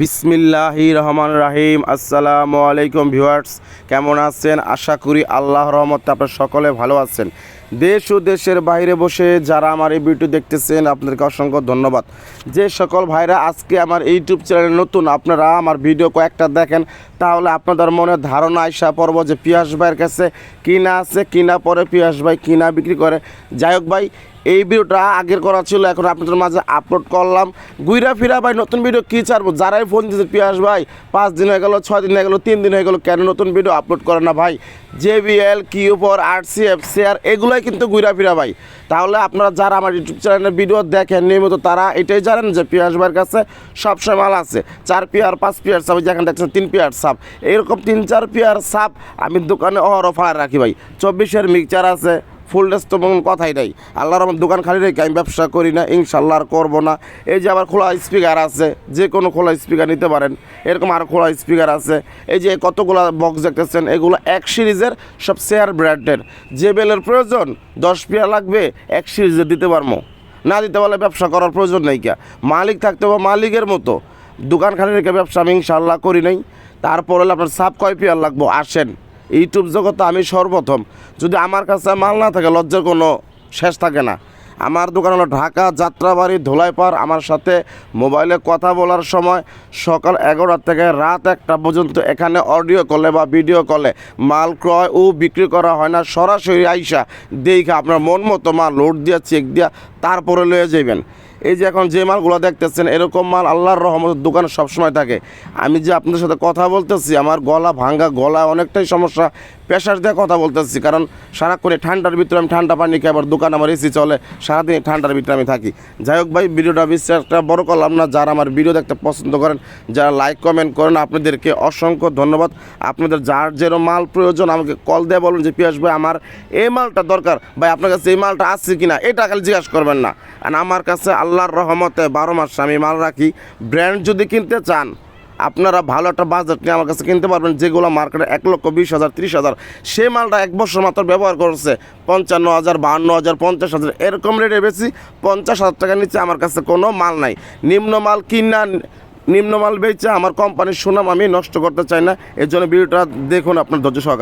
বিসমিল্লাহি রহমান রাহিম। আসসালামু আলাইকুম ভিউয়ার্স, কেমন আছেন? আশা করি আল্লাহ রহমত আপনার সকলে ভালো আছেন। দেশ ও দেশের বাইরে বসে যারা আমার এই ভিডিও দেখতেছেন, আপনাদেরকে অসংখ্য ধন্যবাদ। যে সকল ভাইরা আজকে আমার ইউটিউব চ্যানেলে নতুন, আপনারা আমার ভিডিও কয়েকটা দেখেন, তাহলে আপনাদের মনে ধারণা আইসা পড়ব যে পিয়াস ভাইয়ের কাছে কিনা আছে, কিনা পরে পিয়াস ভাই কিনা বিক্রি করে। যাই হোক ভাই, এই ভিডিওটা আগের করা ছিল, এখন আপনাদের মাঝে আপলোড করলাম। গুইরা ফিরা ভাই, নতুন ভিডিও কী ছাড়বো? যারাই ফোন দিয়েছে, পিয়াস ভাই, পাঁচ দিন হয়ে গেল, ছয় দিন হয়ে গেলো, তিন দিন হয়ে গেলো, কেন নতুন ভিডিও আপলোড করে না ভাই? জেবিএল কিউপর আর সি এফ শেয়ার এগুলোই কিন্তু ঘুরা ফিরা ভাই। তাহলে আপনারা যারা আমার ইউটিউব চ্যানেলের ভিডিও দেখেন, নিয়মিত তারা এটাই জানেন যে পিয়াস ভাইয়ের কাছে সবসময় মাল আছে। চার পিয়ার, পাঁচ পিয়ার সাপ যেখানে দেখছেন তিন পিয়ার সাপ। এরকম তিন, চার পিয়ার সাপ আমি দোকানে অহর অফার রাখি ভাই। চব্বিশের মিক্সচার আছে ফুল ড্রেস তো কোনো কথাই নাই। আল্লাহর আমার দোকান খালি রেখে আমি ব্যবসা করি না ইনশাল্লাহ আর করব না। এই যে আবার খোলা স্পিকার আছে, যে কোনো খোলা স্পিকার নিতে পারেন। এরকম আর খোলা স্পিকার আছে। এই যে কতগুলো বক্স দেখতেছেন, এগুলো এক সিরিজের সব শেয়ার ব্র্যান্ডের যে বেলের প্রয়োজন, দশ পিয়া লাগবে, এক সিরিজের দিতে পারব। না দিতে পারলে ব্যবসা করার প্রয়োজন নেই কে। মালিক থাকতে হবে মালিকের মতো। দোকান খালি রেখে ব্যবসা আমি ইনশাল্লাহ করি নাই। তারপর হলে আপনার সাপ কয় পিয়ার লাগবো, আসেন। ইউটিউব জগতে আমি সর্বপ্রথম। যদি আমার কাছে মাল না থাকে, লজ্জার কোনো শেষ থাকে না। আমার দোকান হলো ঢাকা, যাত্রাবাড়ি, ধোলাইপাড়। আমার সাথে মোবাইলে কথা বলার সময় সকাল এগারোটা থেকে রাত একটা পর্যন্ত এখানে অডিও কলে বা ভিডিও কলে মাল ক্রয় ও বিক্রি করা হয় না। সরাসরি আইসা দেখে আপনার মন মতো মাল লোড দিয়া, চেক দিয়া তারপরে লয়ে যাবেন এই যে এখন যে মালগুলো দেখতেছেন, এরকম মাল আল্লাহর রহমতের দোকানে সবসময় থাকে। আমি যে আপনাদের সাথে কথা বলতেছি, আমার গলা ভাঙ্গা গলা অনেকটাই সমস্যা। প্রেশার দিয়ে কথা বলতেছি, কারণ সারাক্ষণ ঠান্ডার ভিতরে আমি ঠান্ডা পানি খাই আবার দোকান আমার এসি চলে, সারাদিন ঠান্ডার ভিতরে আমি থাকি। যাই হোক ভাই, ভিডিওটা বিশ্বাসটা বড় করলাম না, যারা আমার ভিডিও দেখতে পছন্দ করেন, যারা লাইক কমেন্ট করেন, আপনাদেরকে অসংখ্য ধন্যবাদ। আপনাদের যার যেরকম মাল প্রয়োজন, আমাকে কল দিয়ে বলুন যে, পিয়াস ভাই, আমার এই মালটা দরকার। ভাই, আপনার কাছে এই মালটা আছে কিনা, এটা খালি জিজ্ঞাসা করবেন না। আর আমার কাছে আল্লাহর রহমতে বারো মাস আমি মাল রাখি। ব্র্যান্ড যদি কিনতে চান আপনারা ভালো একটা বাজেট নিয়ে আমার কাছে কিনতে পারবেন, যেগুলো মার্কেটে এক লক্ষ বিশ হাজার, ত্রিশ হাজার, সেই মালটা এক বছর মাত্র ব্যবহার করছে। পঞ্চান্ন হাজার, বাহান্ন হাজার, পঞ্চাশ হাজার, এরকম রেটে বেশি পঞ্চাশ হাজার টাকার নিচে আমার কাছে কোনো মাল নাই। নিম্ন মাল কিনা নিম্ন মাল বেচে আমার কোম্পানির সুনাম আমি নষ্ট করতে চাই না। এর জন্য ভিডিওটা দেখুন আপনার ধৈর্য সহকারে।